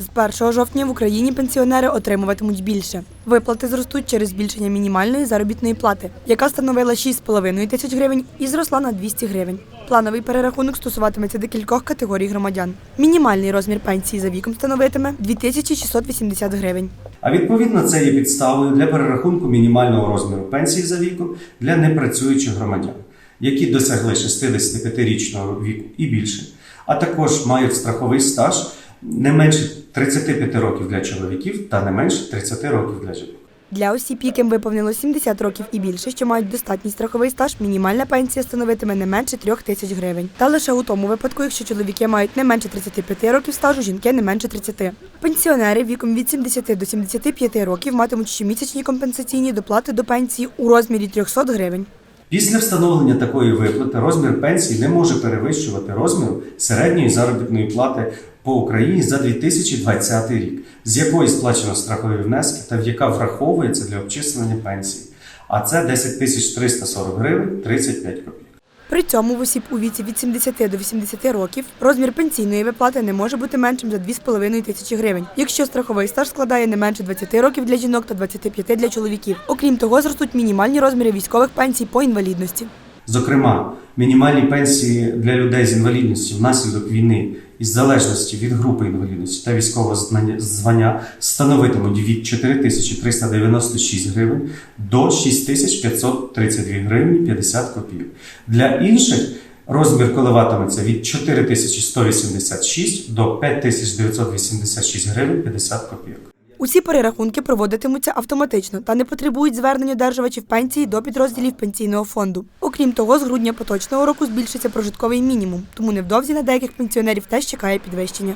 З 1 жовтня в Україні пенсіонери отримуватимуть більше. Виплати зростуть через збільшення мінімальної заробітної плати, яка становила 6,5 тисяч гривень і зросла на 200 гривень. Плановий перерахунок стосуватиметься декількох категорій громадян. Мінімальний розмір пенсії за віком становитиме 2680 гривень. А відповідно це є підставою для перерахунку мінімального розміру пенсії за віком для непрацюючих громадян, які досягли 65-річного віку і більше, а також мають страховий стаж не менше 35 років для чоловіків та не менше 30 років для жінок. Для осіб, яким виповнило 70 років і більше, що мають достатній страховий стаж, мінімальна пенсія становитиме не менше 3 тисяч гривень. Та лише у тому випадку, якщо чоловіки мають не менше 35 років стажу, жінки не менше 30. Пенсіонери віком від 70 до 75 років матимуть щомісячні компенсаційні доплати до пенсії у розмірі 300 гривень. Після встановлення такої виплати розмір пенсії не може перевищувати розміру середньої заробітної плати по Україні за 2020 рік, з якої сплачено страхові внески та в яка враховується для обчислення пенсії. А це 10 тисяч 340 гривень 35 копійок. При цьому в осіб у віці від 70 до 80 років розмір пенсійної виплати не може бути меншим за 2,5 тисячі гривень, якщо страховий стаж складає не менше 20 років для жінок та 25 для чоловіків. Окрім того, зростуть мінімальні розміри військових пенсій по інвалідності. Зокрема, мінімальні пенсії для людей з інвалідністю внаслідок війни із залежності від групи інвалідності та військового звання становитимуть від 4396 гривень до 6532 гривні 50 копійок. Для інших розмір коливатиметься від 4186 до 5986 гривень 50 копійок. Усі перерахунки проводитимуться автоматично та не потребують звернень одержувачів пенсії до підрозділів пенсійного фонду. Окрім того, з грудня поточного року збільшиться прожитковий мінімум, тому невдовзі на деяких пенсіонерів теж чекає підвищення.